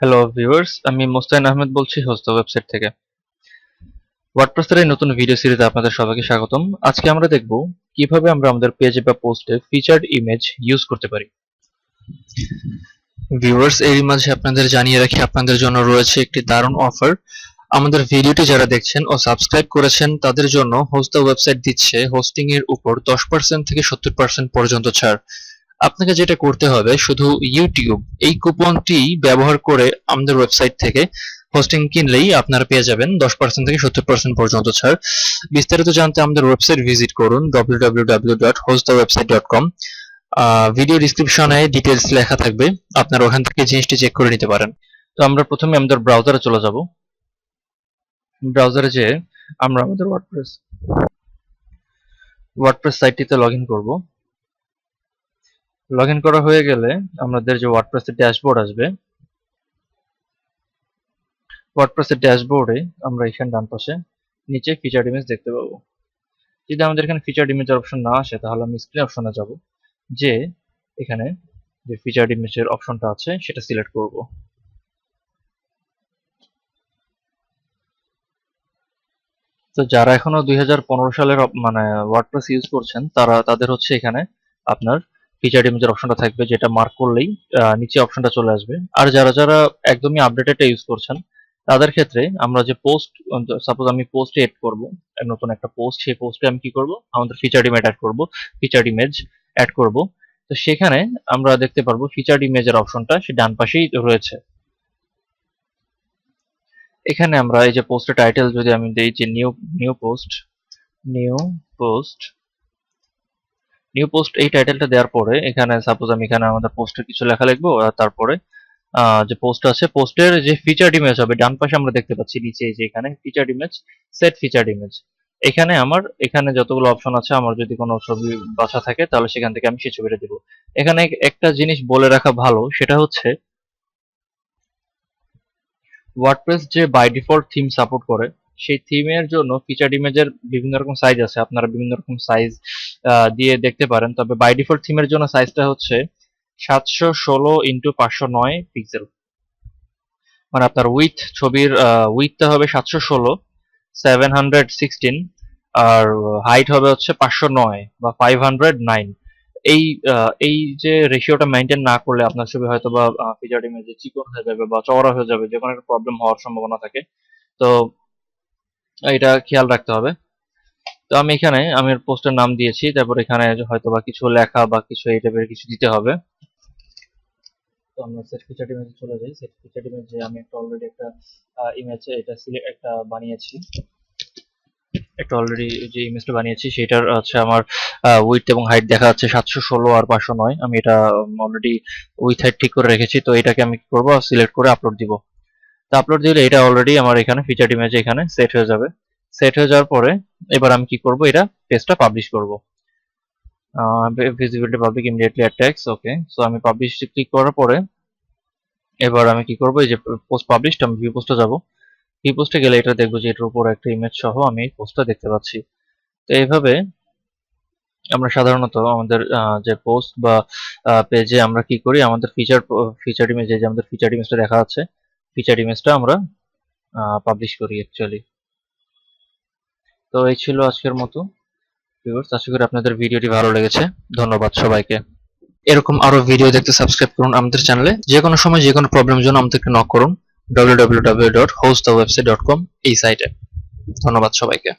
Hello viewers আমি মোস্তাইন আহমেদ বলছি host website থেকে। ওয়ার্ডপ্রেসের এই নতুন ভিডিও সিরিজে আপনাদের সবাইকে স্বাগতম। আজকে আমরা দেখব কীভাবে আমরা আমাদের পেজে বা পোস্টে ফিচার্ড ইমেজ ইউজ করতে পারি। ভিউয়ার্স এরই মাঝে আপনাদের জানিয়ে রাখি, আপনাদের জন্য রয়েছে একটি দারুণ অফার আমাদের ভিডিওটি যারা দেখছেন ও সাবস্ক্রাইব করেছেন, তাদের জন্য হোস্ট ওয়েবসাইট দিচ্ছে হোস্টিং এর উপর 10% থেকে 70% পর্যন্ত ছাড়। আপনাকে যেটা করতে হবে, শুধু ইউটিউব এই কুপনটি ব্যবহার করে আমাদের ওয়েবসাইট থেকে হোস্টিং কিনলেই আপনারা পেয়ে যাবেন দশ পার্সেন্ট থেকে সত্তর পার্সেন্ট পর্যন্ত ছাড়। বিস্তারিত জানতে আমাদের ওয়েবসাইট ভিজিট করুন www.hostthewebsite.com ভিডিও ডিসক্রিপশনে ডিটেলস লেখা থাকবে, আপনারা ওখান থেকে জিনিসটি চেক করে নিতে পারেন। তো আমরা প্রথমে আমাদের ব্রাউজারে চলে যাব। ব্রাউজারে যেয়ে আমরা আমাদের ওয়ার্ডপ্রেস ওয়ার্ডপ্রেস সাইটটিতে লগ ইন করব। লগ ইন করা হয়ে গেলে আমাদের যে ওয়ার্ডপ্রেসের ড্যাশবোর্ড আসবে ওয়ার্ডপ্রেসের ড্যাশবোর্ডে আমরা এখানে ডান পাশে নিচে ফিচার্ড ইমেজ দেখতে পাবো। যদি আমাদের এখানে ফিচার্ড ইমেজের অপশন না আসে, তাহলে আমি স্ক্রিন অপশনে যাব, যে এখানে যে ফিচার্ড ইমেজের অপশনটা আছে, সেটা সিলেক্ট করব। তো যারা এখনও দুই হাজার পনেরো সালের মানে ওয়ার্ডপ্রেস ইউজ করছেন, তারা, তাদের হচ্ছে এখানে আপনার ফিচার ইমেজের অপশনটা থাকবে, যেটা মার্ক করলেই নিচে অপশনটা চলে আসবে। আর যারা যারা একদমই আপডেটেড ইউজ করছেন, তাদের ক্ষেত্রে আমরা যে পোস্ট সাপোজ আমি পোস্ট এড করব, নতুন একটা পোস্ট সেই পোস্টে আমি কি করব? আমাদের ফিচার ইমেজ অ্যাড করব ফিচার ইমেজ অ্যাড করব। তো সেখানে আমরা দেখতে পারব ফিচার ইমেজের অপশনটা সে ডান পাশেই রয়েছে। এখানে আমরা এই যে পোস্টের টাইটেল যদি আমি দেই, যে new new post new post new post এই টাইটেলটা দেওয়ার পরে, এখানে সাপোজ আমি এখানে আমাদের পোস্টের কিছু লেখা লিখব, আর তারপরে যে পোস্ট আছে পোস্টের যে ফিচার ইমেজ হবে, ডান পাশে আমরা দেখতে পাচ্ছি নিচে যে এখানে feature image set feature image এখানে আমার, এখানে যতগুলো অপশন আছে, আমার যদি কোনো ছবি বাছা থাকে, তাহলে সেখান থেকে আমি সেই ছবিটা দিব। এখানে একটা জিনিস বলে রাখা ভালো, সেটা হচ্ছে ওয়ার্ডপ্রেস যে বাই ডিফল্ট থিম সাপোর্ট করে, সেই থিমের জন্য ফিচার্ড ইমেজের বিভিন্ন রকম সাইজ আছে। আপনারা বিভিন্ন রকম সাইজ দিয়ে দেখতে পারেন। তবে বাই ডিফল্ট থিমের জন্য সাইজটা হচ্ছে সাতশো ষোলো ইন্টু পাঁচশো নয় পিক্সেল মানে আপনার উইথ ছবির উইথটা হবে সাতশো ষোলো সেভেন হান্ড্রেড সিক্সটিন আর হাইট হবে হচ্ছে পাঁচশো নয় বা ফাইভ হান্ড্রেড নাইন এই এই যে রেশিওটা মেনটেন না করলে আপনার ছবি হয়তো বা ফিচার ইমেজে চিকন হয়ে যাবে বা চওড়া হয়ে যাবে যে কোনো একটা প্রবলেম হওয়ার সম্ভাবনা থাকে। তো, এটা খেয়াল রাখতে হবে। তো আমি এখানে, আমি পোস্টের নাম দিয়েছি, তারপর এখানে হয়তো বা কিছু লেখা বা কিছু এই টাইপের কিছু দিতে হবে। তো আমরা সেট ফিচার ইমেজে চলে যাই। সেট ফিচার ইমেজে আমি একটা অলরেডি একটা ইমেজ এটা একটা বানিয়েছি। একটা অলরেডি যে ইমেজটা বানিয়েছি, সেটার হচ্ছে আমার উইথ এবং হাইট দেখা যাচ্ছে সাতশো ষোলো আর পাঁচশো নয়। আমি এটা অলরেডি উইথ হাইট ঠিক করে রেখেছি। তো এটাকে আমি কি করব? সিলেক্ট করে আপলোড দিব। তো আপলোড দিলে এটা অলরেডি আমার এখানে ফিচার ইমেজে এখানে সেট হয়ে যাবে। সেট হয়ে যাওয়ার পরে এবার আমি কি করব? এটা পেজটা পাবলিশ করব। ভিজিবিলিটি পাবলিক ইমিডিয়েটলি অ্যাটাক্স ওকে সো আমি পাবলিশ ক্লিক করার পরে এবার আমি কি করব? এই যে পোস্ট পাবলিশড আমি ভিউ পোস্টে যাব। ভিউ পোস্টে গেলে এটা দেখব যে এটার উপর একটা ইমেজ সহ আমি এই পোস্টটা দেখতে পাচ্ছি। তো এইভাবে আমরা সাধারণত আমাদের যে পোস্ট বা পেজে আমরা কি করি? আমাদের ফিচার ফিচার ইমেজ যে আমাদের ফিচার ইমেজটা দেখা যাচ্ছে ফিচার ইমেজটা আমরা পাবলিশ করি অ্যাকচুয়ালি তো এই ছিল আজকের মতো। ভিউয়ার্স আশা করি আপনাদের ভিডিওটি ভালো লেগেছে। ধন্যবাদ সবাইকে। এরকম আরও ভিডিও দেখতে সাবস্ক্রাইব করুন আমাদের চ্যানেলে যে কোনো সময় যে কোনো প্রবলেমের জন্য আমাদেরকে নক করুন। www.hostthewebsite.com এই সাইটে ধন্যবাদ সবাইকে।